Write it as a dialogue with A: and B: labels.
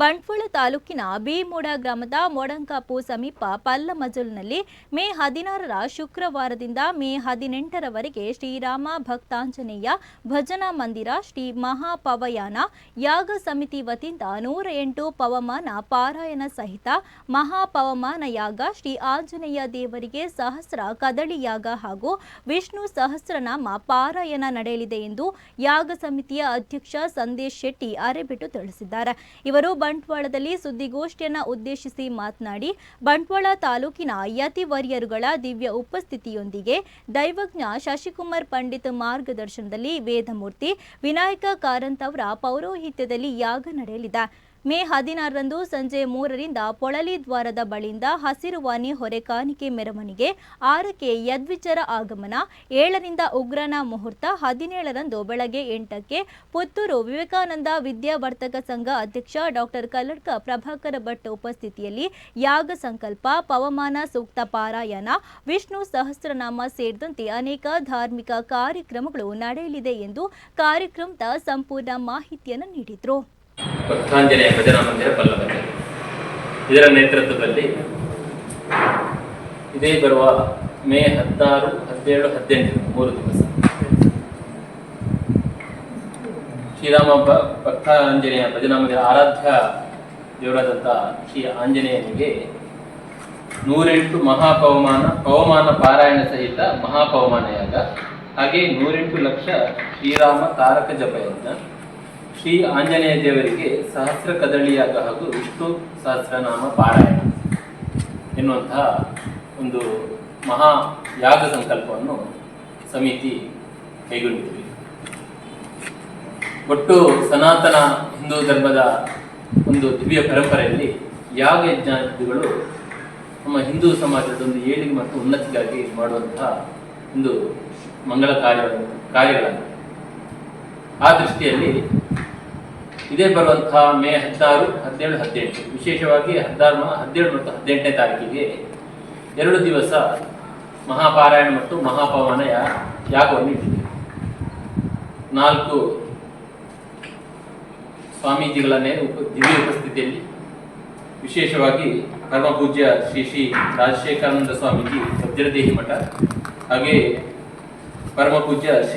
A: ಬಂಟ್ವಾಳ ತಾಲೂಕಿನ ಬಿಮೋಡ ಗ್ರಾಮದ ಮೊಡಂಕಾಪು ಸಮೀಪ ಪಲ್ಲಮಜಲ್ನಲ್ಲಿ ಮೇ ಹದಿನಾರರ ಶುಕ್ರವಾರದಿಂದ ಮೇ ಹದಿನೆಂಟರವರೆಗೆ ಶ್ರೀರಾಮ ಭಕ್ತಾಂಜನೇಯ ಭಜನಾ ಮಂದಿರ ಶ್ರೀ ಮಹಾಪವಯಾನ ಯಾಗ ಸಮಿತಿ ವತಿಯಿಂದ ನೂರ ಎಂಟು ಪವಮಾನ ಪಾರಾಯಣ ಸಹಿತ ಮಹಾಪವಮಾನ ಯಾಗ ಶ್ರೀ ಆಂಜನೇಯ ದೇವರಿಗೆ ಸಹಸ್ರ ಕದಳಿ ಯಾಗ ಹಾಗೂ ವಿಷ್ಣು ಸಹಸ್ರನಾಮ ಪಾರಾಯಣ ನಡೆಯಲಿದೆ ಎಂದು ಯಾಗ ಸಮಿತಿಯ ಅಧ್ಯಕ್ಷ ಸಂದೇಶ್ ಶೆಟ್ಟಿ ಅರೆಬಿಟ್ಟು ತಿಳಿಸಿದ್ದಾರೆ. ಇವರು ಬಂಟ್ವಾಳದಲ್ಲಿ ಸುದ್ದಿಗೋಷ್ಠಿಯನ್ನ ಉದ್ದೇಶಿಸಿ ಮಾತನಾಡಿ, ಬಂಟ್ವಾಳ ತಾಲೂಕಿನ ಯತಿವರ್ಯರುಗಳ ದಿವ್ಯ ಉಪಸ್ಥಿತಿಯೊಂದಿಗೆ ದೈವಜ್ಞ ಶಶಿಕುಮಾರ್ ಪಂಡಿತ್ ಮಾರ್ಗದರ್ಶನದಲ್ಲಿ ವೇದಮೂರ್ತಿ, ವಿನಾಯಕ ಕಾರಂತ್ ಅವರ ಪೌರೋಹಿತ್ಯದಲ್ಲಿ ಯಾಗ ನಡೆಯಲಿದೆ. ಮೇ ಹದಿನಾರರಂದು ಸಂಜೆ ಮೂರರಿಂದ ಪೊಳಲಿ ದ್ವಾರದ ಬಳಿಯಿಂದ ಹಸಿರುವಾನಿ ಹೊರೆ ಕಾಣಿಕೆ ಮೆರವಣಿಗೆ, ಆರಕ್ಕೆ ಯದ್ವಿಚರ ಆಗಮನ, ಏಳರಿಂದ ಉಗ್ರನ ಮುಹೂರ್ತ, ಹದಿನೇಳರಂದು ಬೆಳಗ್ಗೆ ಎಂಟಕ್ಕೆ ಪುತ್ತೂರು ವಿವೇಕಾನಂದ ವಿದ್ಯಾವರ್ತಕ ಸಂಘ ಅಧ್ಯಕ್ಷ ಡಾಕ್ಟರ್ ಕಲ್ಲಡ್ಕ ಪ್ರಭಾಕರ ಭಟ್ ಉಪಸ್ಥಿತಿಯಲ್ಲಿ ಯಾಗ ಸಂಕಲ್ಪ, ಪವಮಾನ, ಸೂಕ್ತ ಪಾರಾಯಣ, ವಿಷ್ಣು ಸಹಸ್ರನಾಮ ಸೇರಿದಂತೆ ಅನೇಕ ಧಾರ್ಮಿಕ ಕಾರ್ಯಕ್ರಮಗಳು ನಡೆಯಲಿದೆ ಎಂದು ಕಾರ್ಯಕ್ರಮದ ಸಂಪೂರ್ಣ ಮಾಹಿತಿಯನ್ನು ನೀಡಿದರು.
B: ಭಕ್ತಾಂಜನೇಯ ಭಜನಾ ಮಂದಿರ ಇದರ ನೇತೃತ್ವದಲ್ಲಿ ಇದೇ ಬರುವ ಮೇ ಹದಿನಾರು, ಹದಿನೇಳು, ಹದಿನೆಂಟು, ಮೂರು ದಿವಸ. ಶ್ರೀರಾಮ ಭಕ್ತ ಆಂಜನೇಯ ಭಜನಾ ಮಂದಿರ ಆರಾಧ್ಯ ದೇವರಾದಂಥ ಶ್ರೀ ಆಂಜನೇಯನಿಗೆ ನೂರೆಂಟು ಮಹಾಪವಮಾನ, ಪವಮಾನ ಪಾರಾಯಣ ಸಹಿತ ಮಹಾಪವಮಾನ ಯಾಗ ಹಾಗೆ ನೂರೆಂಟು ಲಕ್ಷ ಶ್ರೀರಾಮ ತಾರಕ ಜಪಯಜ್ಞ. ಶ್ರೀ ಆಂಜನೇಯ ದೇವರಿಗೆ ಸಹಸ್ರ ಕದಳಿಯಾಗ ಹಾಗೂ ವಿಷ್ಣು ಸಹಸ್ರನಾಮ ಪಾರಾಯಣ. ಎನ್ನುವಂತಹ ಒಂದು ಮಹಾ ಯಾಗ ಸಂಕಲ್ಪವನ್ನು ಸಮಿತಿ ಕೈಗೊಂಡಿದೆ. ಒಟ್ಟು ಸನಾತನ ಹಿಂದೂ ಧರ್ಮದ ಒಂದು ದಿವ್ಯ ಪರಂಪರೆಯಲ್ಲಿ ಯಾಗ ಯಜ್ಞಗಳು ನಮ್ಮ ಹಿಂದೂ ಸಮಾಜದ ಒಂದು ಏಳಿಗೆ ಮತ್ತು ಉನ್ನತಿಗಾಗಿ ಮಾಡುವಂತಹ ಒಂದು ಮಂಗಳ ಕಾರ್ಯ ಕಾರ್ಯಗಳಾಗಿವೆ. ಆ ದೃಷ್ಟಿಯಲ್ಲಿ ಇದೇ ಬರುವಂತಹ ಮೇ ಹದಿನಾರು, ಹದಿನೇಳು, ಹದಿನೆಂಟು. ವಿಶೇಷವಾಗಿ ಹದಿನಾರು ಹದಿನೇಳು ಮತ್ತು ಹದಿನೆಂಟನೇ ತಾರೀಕಿಗೆ ಎರಡು ದಿವಸ ಮಹಾಪಾರಾಯಣ ಮತ್ತು ಮಹಾಪವನ ಯಾಗವನ್ನು ಇಟ್ಟಿದೆ. ನಾಲ್ಕು ಸ್ವಾಮೀಜಿಗಳ ನೇ- ಉಪ- ದಿವ್ಯ ಉಪಸ್ಥಿತಿಯಲ್ಲಿ ವಿಶೇಷವಾಗಿ ಪರಮಪೂಜ್ಯ ಶ್ರೀ ಶ್ರೀ ರಾಜಶೇಖರಾನಂದ ಸ್ವಾಮೀಜಿ ವಜ್ರದೇಹಿ ಮಠ, ಹಾಗೆ ಪರಮಪೂಜ್ಯ ಶ್ರೀ